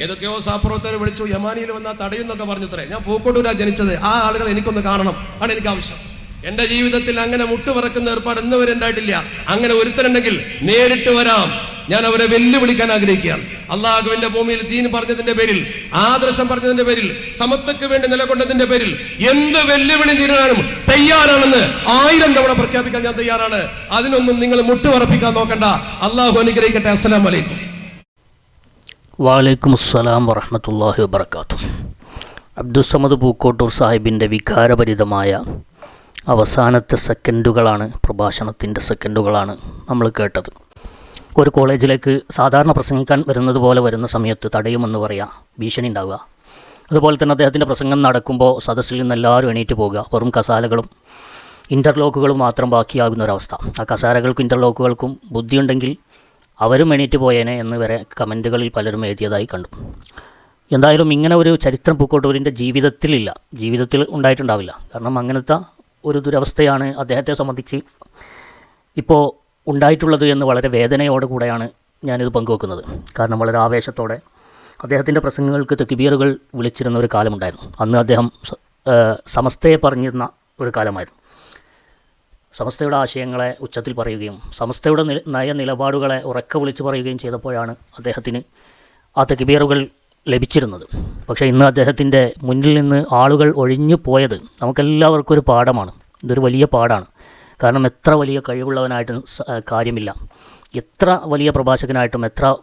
ഏതൊക്കെയോ സഹപ്രവർത്തകർ വിളിച്ചു യമാനിയിൽ വന്ന തടയുന്നൊക്കെ പറഞ്ഞത്രേ. ഞാൻ പൂക്കോട്ടൂരാ ജനിച്ചത്. ആ ആളുകൾ എനിക്കൊന്ന് കാണണം. ആണ് എനിക്ക് ആവശ്യം. എന്റെ ജീവിതത്തിൽ അങ്ങനെ മുട്ടുപറക്കുന്ന ഏർപ്പാട് ഇന്നുവരെ ഉണ്ടായിട്ടില്ല. അങ്ങനെ ഒരുത്തരുണ്ടെങ്കിൽ നേരിട്ട് വരാം. ഞാൻ അവരെ വെല്ലുവിളിക്കാൻ ആഗ്രഹിക്കുകയാണ്. അള്ളാഹുവിന്റെ ഭൂമിയിൽ ദീൻ പറഞ്ഞതിന്റെ പേരിൽ ആദർശം പറഞ്ഞതിന്റെ പേരിൽ സമത്വക്ക് വേണ്ടി നിലകൊണ്ടതിന്റെ പേരിൽ എന്ത് വെല്ലുവിളി തീരാനും തയ്യാറാണെന്ന് ആയിരം തവണ പ്രഖ്യാപിക്കാൻ ഞാൻ തയ്യാറാണ്. അതിനൊന്നും നിങ്ങൾ മുട്ടുപറപ്പിക്കാൻ നോക്കണ്ട. അള്ളാഹു അനുഗ്രഹിക്കട്ടെ. അസ്സലാം വലൈക്കും വാലൈക്കും അസ്സലാം വറഹമത്തല്ലാഹി വബർക്കാത്തു അബ്ദുസമദ് പൂക്കോട്ടൂർ സാഹിബിന്റെ വികാരഭരിതമായ അവസാനത്തെ സെക്കൻഡുകളാണ് പ്രഭാഷണത്തിന്റെ സെക്കൻഡുകളാണ് നമ്മൾ കേട്ടത്. ഒരു കോളേജിലേക്ക് സാധാരണ പ്രസംഗിക്കാൻ വരുന്നത് പോലെ വരുന്ന സമയത്ത് തടയുമെന്ന് പറയാം ഭീഷണി ഉണ്ടാവുക. അതുപോലെ തന്നെ അദ്ദേഹത്തിന്റെ പ്രസംഗം നടക്കുമ്പോൾ സദസ്സിൽ നിന്ന് എല്ലാവരും എണീറ്റ് പോവുക വെറും കസാലകളും ഇന്റർലോക്കുകളും മാത്രം ബാക്കിയാകുന്ന ഒരവസ്ഥ. ആ കസാരകൾക്കും ഇന്റർലോക്കുകൾക്കും ബുദ്ധിയുണ്ടെങ്കിൽ അവരും എണീറ്റ് പോയേനെ എന്ന് വരെ കമന്റുകളിൽ പലരും എഴുതിയതായി കണ്ടു. എന്തായാലും ഇങ്ങനെ ഒരു ചരിത്രം പൂക്കോട്ടൂരിന്റെ ജീവിതത്തിലില്ല. ജീവിതത്തിൽ ഉണ്ടായിട്ടുണ്ടാവില്ല. കാരണം അങ്ങനത്തെ ഒരു ദുരവസ്ഥയാണ് അദ്ദേഹത്തെ സംബന്ധിച്ച് ഇപ്പോൾ ഉണ്ടായിട്ടുള്ളത് എന്ന് വളരെ വേദനയോടെ കൂടെയാണ് ഞാനിത് പങ്കുവെക്കുന്നത്. കാരണം വളരെ ആവേശത്തോടെ അദ്ദേഹത്തിന്റെ പ്രസംഗങ്ങൾക്ക് തെക്കിബീറുകൾ വിളിച്ചിരുന്ന ഒരു കാലമുണ്ടായിരുന്നു. അന്ന് അദ്ദേഹം സമസ്തയെ പറഞ്ഞിരുന്ന ഒരു കാലമായിരുന്നു. സമസ്തയുടെ ആശയങ്ങളെ ഉച്ചത്തിൽ പറയുകയും സമസ്തയുടെ നില നയ നിലപാടുകളെ ഉറക്കെ വിളിച്ചു പറയുകയും ചെയ്തപ്പോഴാണ് അദ്ദേഹത്തിന് ആ തെക്കിബീറുകൾ ലഭിച്ചിരുന്നത്. പക്ഷേ ഇന്ന് അദ്ദേഹത്തിന്റെ മുന്നിൽ നിന്ന് ആളുകൾ ഒഴിഞ്ഞു പോയത് നമുക്കെല്ലാവർക്കും ഒരു പാഠമാണ്. ഇതൊരു വലിയ പാഠമാണ് കാരണം എത്ര വലിയ കഴിവുള്ളവനായിട്ടും കാര്യമില്ല. എത്ര വലിയ പ്രഭാഷകനായിട്ടും എത്ര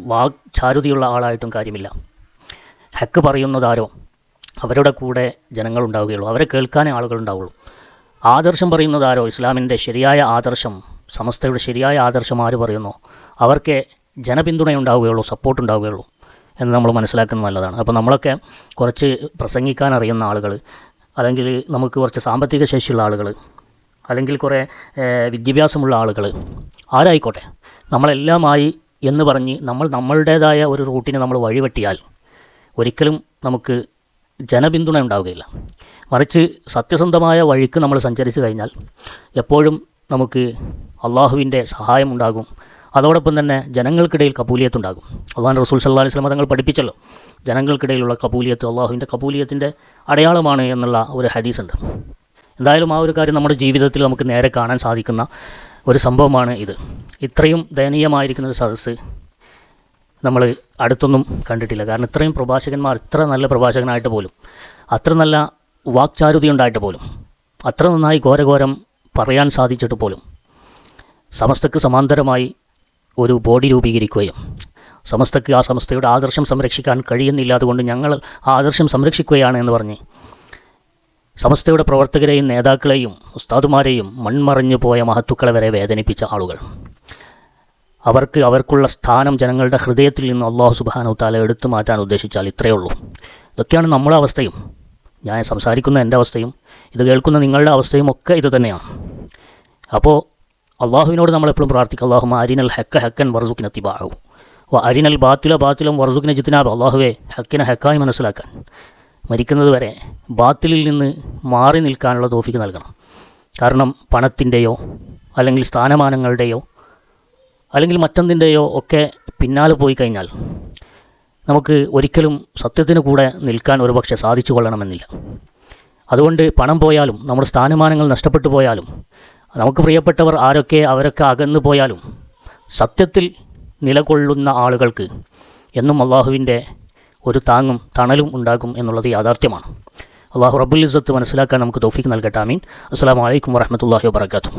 വാക്ചാരുതിയുള്ള ആളായിട്ടും കാര്യമില്ല. ഹക്ക് പറയുന്നതാരോ അവരുടെ കൂടെ ജനങ്ങളുണ്ടാവുകയുള്ളൂ. അവരെ കേൾക്കാനേ ആളുകളുണ്ടാവുള്ളൂ. ആദർശം പറയുന്നത് പറയുന്നതാരോ ഇസ്ലാമിന്റെ ശരിയായ ആദർശം സമസ്തയുടെ ശരിയായ ആദർശം ആര് പറയുന്നു? അവർക്ക് ജനപിന്തുണ ഉണ്ടാവുകയുള്ളൂ സപ്പോർട്ട് ഉണ്ടാവുകയുള്ളൂ എന്ന് നമ്മൾ മനസ്സിലാക്കുന്നത് നല്ലതാണ്. അപ്പോൾ നമ്മളൊക്കെ കുറച്ച് പ്രസംഗിക്കാൻ അറിയുന്ന ആളുകൾ അല്ലെങ്കിൽ നമുക്ക് കുറച്ച് സാമ്പത്തിക ശേഷിയുള്ള ആളുകൾ അല്ലെങ്കിൽ കുറേ വിദ്യാഭ്യാസമുള്ള ആളുകൾ ആരായിക്കോട്ടെ? നമ്മളെല്ലാമായി എന്ന് പറഞ്ഞ് നമ്മൾ നമ്മളുടേതായ ഒരു റൂട്ടിനെ നമ്മൾ വഴിവെട്ടിയാൽ ഒരിക്കലും നമുക്ക് ജനപിന്തുണ ഉണ്ടാവുകയില്ല. മറിച്ച് സത്യസന്ധമായ വഴിക്ക് നമ്മൾ സഞ്ചരിച്ചു കഴിഞ്ഞാൽ എപ്പോഴും നമുക്ക് അള്ളാഹുവിന്റെ സഹായം ഉണ്ടാകും. അതോടൊപ്പം തന്നെ ജനങ്ങൾക്കിടയിൽ കപൂലിയത്ത് ഉണ്ടാകും. അള്ളാഹു റസൂൽ സല്ലാ അലൈഹി സ്വലം തങ്ങൾ പഠിപ്പിച്ചല്ലോ ജനങ്ങൾക്കിടയിലുള്ള കപൂലിയത്ത് അള്ളാഹുവിന്റെ കപൂലിയത്തിന്റെ അടയാളമാണ് എന്നുള്ള ഒരു ഹദീസ് ഉണ്ട് എന്തായാലും ആ ഒരു കാര്യം നമ്മുടെ ജീവിതത്തിൽ നമുക്ക് നേരെ കാണാൻ സാധിക്കുന്ന ഒരു സംഭവമാണ് ഇത്. ഇത്രയും ദയനീയമായിരിക്കുന്ന ഒരു സദസ്സ് നമ്മൾ അടുത്തൊന്നും കണ്ടിട്ടില്ല. കാരണം ഇത്രയും പ്രഭാഷകന്മാർ ഇത്ര നല്ല പ്രഭാഷകനായിട്ട് പോലും അത്ര നല്ല വാക്ചാരുതി ഉണ്ടായിട്ട് പോലും അത്ര നന്നായി ഘോരഘോരം പറയാൻ സാധിച്ചിട്ട് പോലും സമസ്തക്ക് സമാന്തരമായി ഒരു ബോഡി രൂപീകരിക്കുകയും സമസ്തക്ക് ആ സമസ്തയുടെ ആദർശം സംരക്ഷിക്കാൻ കഴിയുന്നില്ല അതുകൊണ്ട് ഞങ്ങൾ ആ ആദർശം സംരക്ഷിക്കുകയാണ് എന്ന് പറഞ്ഞ് സമസ്തയുടെ പ്രവർത്തകരെയും നേതാക്കളെയും ഉസ്താദുമാരെയും മൺമറഞ്ഞു പോയ മഹത്തുക്കളെ വരെ വേദനിപ്പിച്ച ആളുകൾ. അവർക്ക് അവർക്കുള്ള സ്ഥാനം ജനങ്ങളുടെ ഹൃദയത്തിൽ നിന്ന് അള്ളാഹു സുബാനു താല എടുത്തു മാറ്റാൻ ഉദ്ദേശിച്ചാൽ ഇത്രയേ ഉള്ളൂ. ഇതൊക്കെയാണ് നമ്മുടെ അവസ്ഥയും. ഞാൻ സംസാരിക്കുന്ന എന്റെ അവസ്ഥയും ഇത് കേൾക്കുന്ന നിങ്ങളുടെ അവസ്ഥയും ഒക്കെ ഇത് തന്നെയാണ്. അപ്പോൾ അള്ളാഹുവിനോട് നമ്മളെപ്പോഴും പ്രാർത്ഥിക്കുക അള്ളാഹു അരിനൽ ഹെക്ക ഹെക്കൻ വർസുഖിനെ തിബാഹു ഓ അരിനൽ ബാത്തില ബാത്തിലും വർസുക്കിനെ ജിത്തിനാബ് അള്ളാഹുവെ ഹക്കിനെ ഹെക്കായി മനസ്സിലാക്കാൻ. മരിക്കുന്നത് വരെ ബാത്തിലിൽ നിന്ന് മാറി നിൽക്കാനുള്ള തോഫിക്ക് നൽകണം. കാരണം പണത്തിന്റെയോ അല്ലെങ്കിൽ സ്ഥാനമാനങ്ങളുടെയോ അല്ലെങ്കിൽ മറ്റൊന്നിന്റെയോ ഒക്കെ പിന്നാലെ പോയി കഴിഞ്ഞാൽ നമുക്ക് ഒരിക്കലും സത്യത്തിന് കൂടെ നിൽക്കാൻ ഒരുപക്ഷെ സാധിച്ചു കൊള്ളണമെന്നില്ല. അതുകൊണ്ട് പണം പോയാലും നമ്മുടെ സ്ഥാനമാനങ്ങൾ നഷ്ടപ്പെട്ടു പോയാലും നമുക്ക് പ്രിയപ്പെട്ടവർ ആരൊക്കെ അവരൊക്കെ അകന്നു പോയാലും സത്യത്തിൽ നിലകൊള്ളുന്ന ആളുകൾക്ക് എന്നും അള്ളാഹുവിന്റെ ഒരു താങ്ങും തണലും ഉണ്ടാകും എന്നുള്ളത് യാഥാർത്ഥ്യമാണ്. അള്ളാഹു റബ്ബുൽ ഇസ്സത്ത് മനസ്സിലാക്കാൻ നമുക്ക് തോഫിക്ക് നൽകട്ടെ ആമീൻ. അസ്സാം വലൈക്കും വരഹമത്തല്ലാഹി വാബർക്കാത്തു